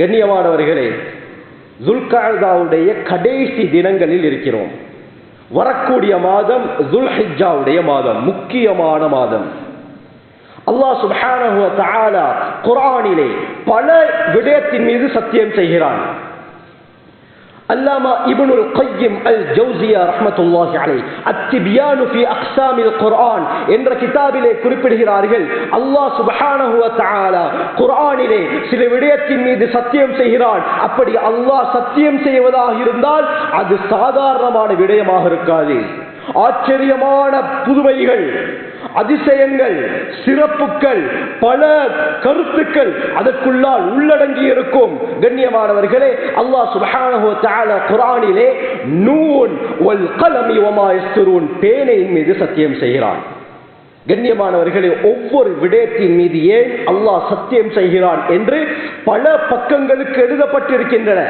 கண்ணியமானவர்களே ஜுல்காதாவுடைய கடைசி தினங்களில் இருக்கிறோம். வரக்கூடிய மாதம் ஜுல்ஹிஜாவுடைய மாதம் முக்கியமான மாதம். அல்லாஹ் சுப்ஹானஹு வ பல விடயத்தின் மீது சத்தியம் செய்கிறான். அல்லாமா இபுனுல் கையம் அல் ஜௌசியா ரஹமத்துல்லாஹி அலைஹி. அத்திபியானு ஃபி அக்ஸாமில் குர்ஆன் என்ற கிதாபிலே குறிப்பிடுகிறார்கள். அல்லாஹ் சுப்ஹானஹு வ தஆலா குர்ஆனிலே சில விடயத்தின் மீது சத்தியம் செய்கிறான். அப்படி அல்லாஹ் சத்தியம் செய்வதாக இருந்தால் அது சாதாரணமான விடயமாக இருக்காது. ஆச்சரியமான புதுமைகள். அதிசயங்கள் சிறப்புகள் பல கருத்துக்கள் அதற்குள்ளால் உள்ளடங்கி இருக்கும். கண்ணியமானவர்களே அல்லாஹ் சுப்ஹானஹு குரானிலே தஆலா குர்ஆனிலே நூன் வல் கலமி வமா யஸ்துரூன் பேனையின் மீது சத்தியம் செய்கிறான். கண்ணியமானவர்களே ஒவ்வொரு விடயத்தின் மீது ஏன் அல்லாஹ் சத்தியம் செய்கிறான் என்று பல பக்கங்களுக்கு எழுதப்பட்டிருக்கின்றன.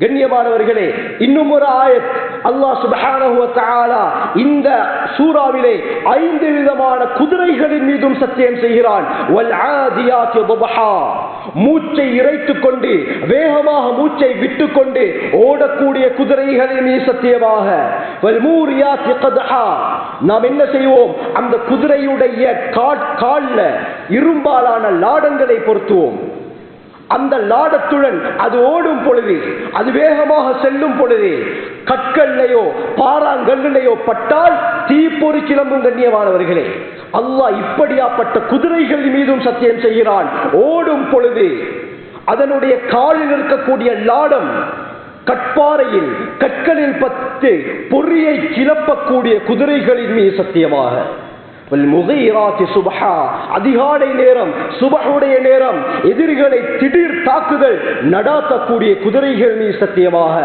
கண்ணியமானவர்களே இன்னும் ஒரு ஆயத் அல்லாஹ் சுப்ஹானஹு இந்த சூறாவிலே ஐந்து விதமான குதிரைகளின் மீதும் சத்தியம் செய்கிறான். வல் மூச்சை இறைத்துக் கொண்டு வேகமாக மூச்சை விட்டுக்கொண்டு ஓடக்கூடிய குதிரைகளின் மீது சத்தியமாக. நாம் என்ன செய்வோம்? அந்த குதிரையுடைய கால்ல இரும்பாலான லாடங்களை பொருத்துவோம். அந்த லாடத்துடன் அது ஓடும் பொழுது அது வேகமாக செல்லும் பொழுது கற்கள்லையோ பாறாங்கல்லையோ பட்டால் தீப்பொறி கிளம்பும் கண்ணியமானவர்களே அல்லாஹ் இப்படியாப்பட்ட குதிரைகள் மீதும் சத்தியம் செய்கிறான். ஓடும் பொழுது அதனுடைய காலில் இருக்கக்கூடிய லாடம் கட்பாறையில் கற்களில் பத்து பொறியை கிளப்பக்கூடிய குதிரைகளின் மீது சத்தியமாக. அதிகாலை நேரம் சுபகுடைய நேரம் எதிரிகளை திடீர் தாக்குதல் நடாத்தக்கூடிய குதிரைகள் நீ சத்தியமாக.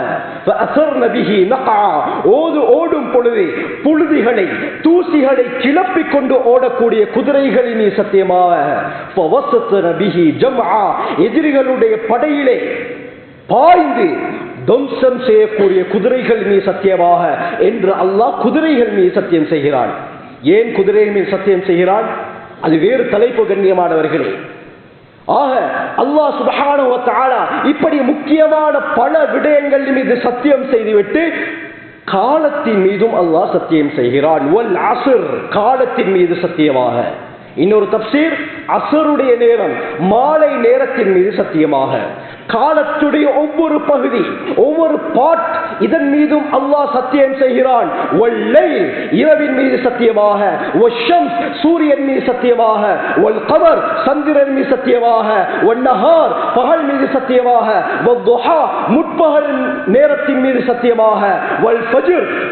ஓது ஓடும் பொழுது புழுதிகளை தூசிகளை கிளப்பிக் கொண்டு ஓடக்கூடிய குதிரைகளை நீ சத்தியமாக. எதிரிகளுடைய படையிலே பாய்ந்து துவம்சம் செய்யக்கூடிய குதிரைகள் நீ சத்தியமாக என்று அல்லாஹ் குதிரைகள் நீ சத்தியம் செய்கிறான். ஏன் குதிரையின் மீது சத்தியம் செய்கிறான் அது வேறு தலைப்பு கண்ணியமானவர்களே. ஆக அல்லா சுபகான இப்படி முக்கியமான பல விடயங்கள் மீது சத்தியம் செய்துவிட்டு காலத்தின் மீதும் அல்லாஹ் சத்தியம் செய்கிறான். காலத்தின் மீது சத்தியமாக. இன்னொரு தப்சீர் அசருடைய நேரம் மாலை நேரத்தின் மீது சத்தியமாக. காலத்துடைய ஒவ்வொரு பகுதி ஒவ்வொரு பாட் இதன் மீதும் அல்லாஹ் சத்தியம் செய்கிறான். இரவின் மீது சத்தியமாக. சூரியன் மீது சத்தியமாக. கவர் சந்திரன் மீது சத்தியமாக. ஒன்னஹார் பகல் மீது சத்தியமாக. முற்பகல் நேரத்தின் மீது சத்தியமாக.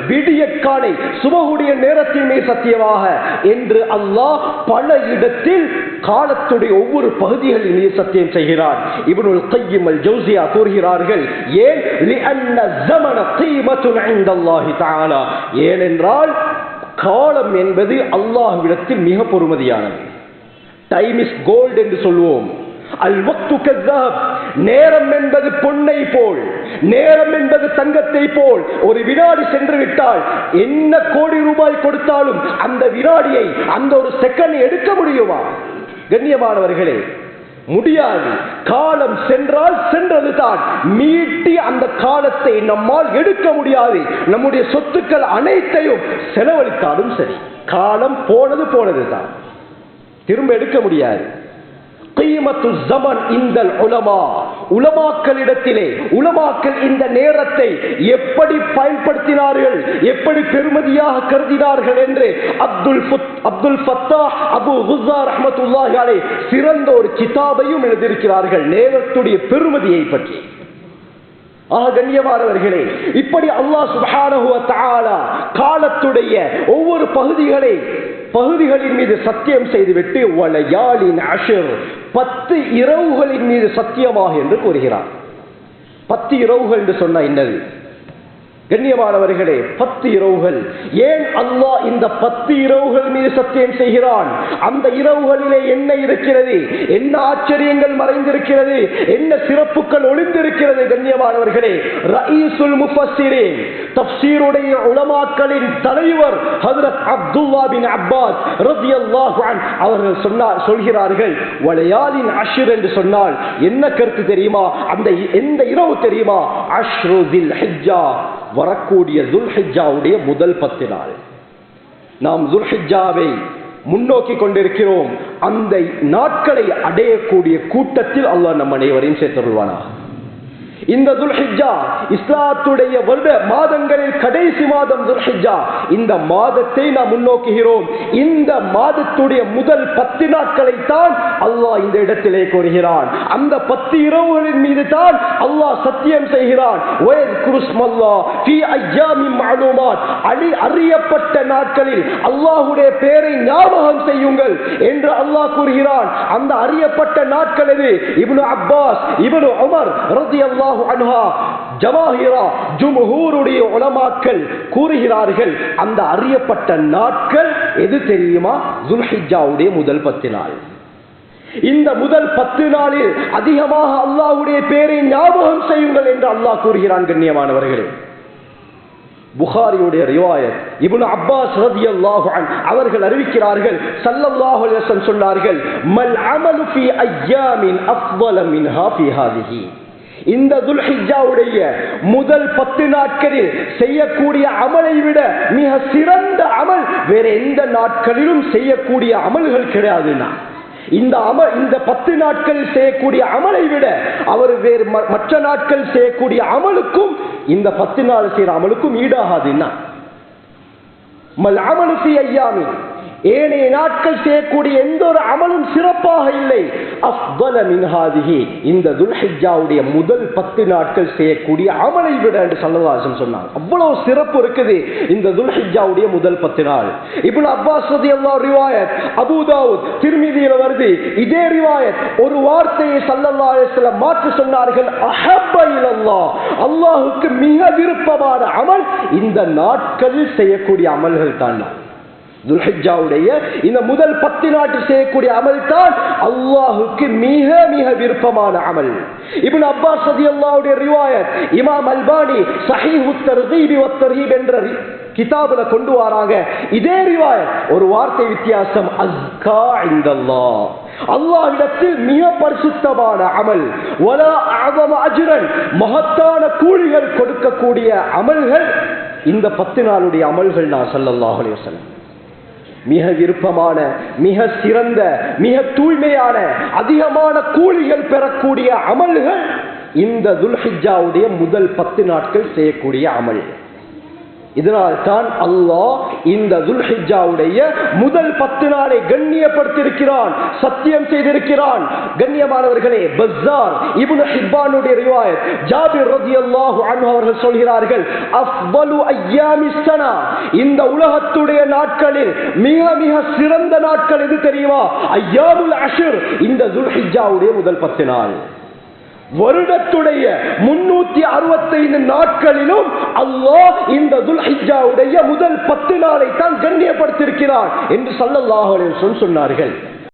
விடிய காலை சுபகுடைய நேரத்தின் மீது சத்தியமாக. என்று அல்லாஹ் பல இடத்தில் காலத்துடைய ஒவ்வொரு பகுதிகளிலேயே சத்தியம் செய்கிறார். இவனுள் கையுமல் ஜோசியா கூறுகிறார்கள் ஏன்? ஏனென்றால் காலம் என்பது அல்லாஹ்விடத்தில் மிக பொறுமதியானது. டைம் இஸ் கோல்டு என்று சொல்வோம். அல் வக்து நேரம் என்பது பொன்னை போல். நேரம் என்பது தங்கத்தை போல். ஒரு வினாடி சென்று விட்டால் என்ன கோடி ரூபாய் கொடுத்தாலும் அந்த வினாடியை அந்த ஒரு செகண்ட் எடுக்க முடியுமா? கண்ணியமானவர்களே முடியாது. காலம் சென்றால் சென்றது தான். மீட்டி அந்த காலத்தை நம்மால் எடுக்க முடியாது. நம்முடைய சொத்துக்கள் அனைத்தையும் செலவழித்தாலும் சரி. காலம் போனது போனது தான் திரும்ப எடுக்க முடியாது. உலமாக்களிடத்திலே உலமாக்கள் இந்த நேரத்தை எப்படி பயன்படுத்தினார்கள் எப்படி பெருமதியாக கருதினார்கள் என்று Abdul Abdul Fattah Abu Ghuddah ரஹமத்துல்லாஹி சிறந்த ஒரு கிதாபையும் எழுதியிருக்கிறார்கள் நேரத்துடைய பெருமதியை பற்றி. ஆக கண்ணியமானவர்களே இப்படி அல்லாஹ் சுப்ஹானஹு வ காலத்துடைய ஒவ்வொரு பகுதிகளை பகுதிகளின் மீது சத்தியம் செய்துவிட்டு வளையாளின் அஷர் பத்து இரவுகளின் மீது சத்தியமாக என்று கூறுகிறார். பத்து இரவுகள் என்று சொன்ன என்னது கண்ணியமானவர்களே பத்து இரவுகள் ஏன் அல்லாஹ் இந்த பத்து இரவுகள் மீது சத்தியம் செய்கிறான்? அந்த இரவுகளிலே என்ன இருக்கிறது? என்ன ஆச்சரியங்கள் மறைந்திருக்கிறது? என்ன சிறப்புகள் ஒளிந்திருக்கிறது? கண்ணியமானவர்களே ரயீசுல் முஃபஸ்ஸிரீன் தஃப்சீருடைய உலமாக்களின் தலைவர் ஹஜ்ரத் அப்துல்லா பின் அப்பாஸ் ரலியல்லாஹு அன்ஹு அவர்கள் சொன்னார் சொல்கிறார்கள் வளையாலின் அஷ்ர் என்று சொன்னால் என்ன கருத்து தெரியுமா? அந்த எந்த இரவு தெரியுமா? அஷ்ரு தில் ஹிஜ்ஜா. வரக்கூடிய துல்ஹிஜாவுடைய முதல் பத்து நாள். நாம் துல்ஹிஜாவை முன்னோக்கி கொண்டிருக்கிறோம். அந்த நாட்களை அடையக்கூடிய கூட்டத்தில் அல்லாஹ் நம் அனைவரையும் சேர்த்துள்வானா இந்த துல்ஹிஜா இஸ்லாத்துடைய வருட மாதங்களில் கடைசி மாதம் துல்ஹிஜா இந்த மாதத்தை நாம் முன்னோக்குகிறோம். இந்த மாதத்துடைய முதல் பத்து நாட்களை தான் அல்லாஹ் இந்த இடத்திலே கூறுகிறான். அந்த பத்து இரவுகளின் மீது தான் அல்லாஹ் சத்தியம் செய்கிறான். அறியப்பட்ட நாட்களில் அல்லாஹுடைய பெயரை ஞாபகம் செய்யுங்கள் என்று அல்லாஹ் கூறுகிறான். அந்த அறியப்பட்ட நாட்கள் அப்பாஸ் இப்னு அப்பாஸ் இப்னு உமர் ரலியல்லாஹு அன்ஹா ஜவாஹிரா ஜும்ஹூருடைய உலமாக்கள் கூறுகிறார்கள் அந்த அறியப்பட்ட நாட்கள் எது தெரியுமா? ஜுல்ஹிஜாவுடைய முதல் பத்து நாள். இந்த முதல் பத்து நாளில் அதிகமாக அல்லாஹுடைய பேரை ஞாபகம் செய்யுங்கள் என்று அல்லாஹ் கூறுகிறான் கண்ணியமானவர்களே. புகாரியுடைய ரிவாயத் இப்னு அப்பாஸ் ரலியல்லாஹு அன்ஹு அவர்கள் அறிவிக்கிறார்கள் ஸல்லல்லாஹு அலைஹி வஸல்லம் சொன்னார்கள் மல் அமலு ஃபீ அய்யாமின் அஃضل மின்ஹா ஃபீ ஹாதிஹி. இந்த துல்ஹிஜாவுடைய முதல் பத்து நாட்களில் செய்யக்கூடிய அமலை விட மிக சிறந்த அமல் வேற எந்த நாட்களிலும் செய்யக்கூடிய அமல்கள் கிடையாதுன்னா இந்த அமல் இந்த பத்து நாட்களில் செய்யக்கூடிய அமலை விட அவர் வேறு ம- மற்ற நாட்கள் செய்யக்கூடிய அமலுக்கும் இந்த பத்து நாள் செய்யற அமலுக்கும் ஈடாகாதுன்னா மல் அமலு ஏனைய நாட்கள் செய்யக்கூடிய எந்த ஒரு அமலும் சிறப்பாக இல்லை. அஃபல மின்ஹாதிகி இந்த துல்ஹிஜாவுடைய முதல் பத்து நாட்கள் செய்யக்கூடிய அமலை விட என்று சல்லதாசன் சொன்னாங்க. அவ்வளவு சிறப்பு இருக்குது இந்த துல்ஹிஜாவுடைய முதல் பத்து நாள். இப்போ அப்பாஸ் ரலியல்லாஹு ரிவாயத் அபுதாவுத் திருமிதியில் வருது. இதே ரிவாயத் ஒரு வார்த்தையை சல்லல்லா சில மாற்றி சொன்னார்கள். அஹப்ப அல்லா அல்லாஹுக்கு மிக விருப்பமான அமல் இந்த நாட்களில் செய்யக்கூடிய அமல்கள் தான். துல்ஹிஜாவுடைய இந்த முதல் பத்து நாட்டு செய்யக்கூடிய அமல் தான் அல்லாஹுக்கு மிக மிக விருப்பமான அமல். இப்னு அப்பாஸ் அல்லாவுடைய ரிவாயத் இமாம் அல்பானி சஹி தர்கீப் என்ற கிதாபுல கொண்டு வராங்க. இதே ரிவாயத் ஒரு வார்த்தை வித்தியாசம் அஸ்கா இந்தல்லா அல்லாஹ்விடத்தில் மிக பரிசுத்தமான அமல் வலா மகத்தான கூலிகள் கொடுக்கக்கூடிய அமல்கள் இந்த பத்து நாளுடைய அமல்கள் நான் ஸல்லல்லாஹு அலைஹி மிக விருப்பமான மிக சிறந்த மிக தூய்மையான அதிகமான கூலிகள் பெறக்கூடிய அமல்கள் இந்த துல்ஹிஜாவுடைய முதல் பத்து நாட்கள் செய்யக்கூடிய அமல். இதனால் தான் அல்லாஹ் இந்த துல்ஹிஜாவுடைய முதல் பத்து நாளை கண்ணியப்படுத்தியிருக்கிறான் சத்தியம் செய்திருக்கிறான். கண்ணியமானவர்களே பஸ்ஸார் இப்னு ஹிப்பானுடைய ரிவாயத் ஜாபிர் ரலியல்லாஹு அன்ஹு அவர்கள் சொல்கிறார்கள் அஃபலு அய்யாமி ஸனா இந்த உலகத்துடைய நாட்களில் மிக மிக சிறந்த நாட்கள் எது தெரியுமா? ஐயாமுல் அஷ்ர். இந்த துல்ஹிஜாவுடைய முதல் பத்து நாள். வருடத்துடைய முன்னூத்தி அறுபத்தைந்து நாட்களிலும் அல்லாஹ் இந்த துல்ஹிஜாவுடைய முதல் பத்து நாளை தான் கண்ணியப்படுத்தியிருக்கிறார் என்று சல்லல்லாஹு சொன்னார்கள்.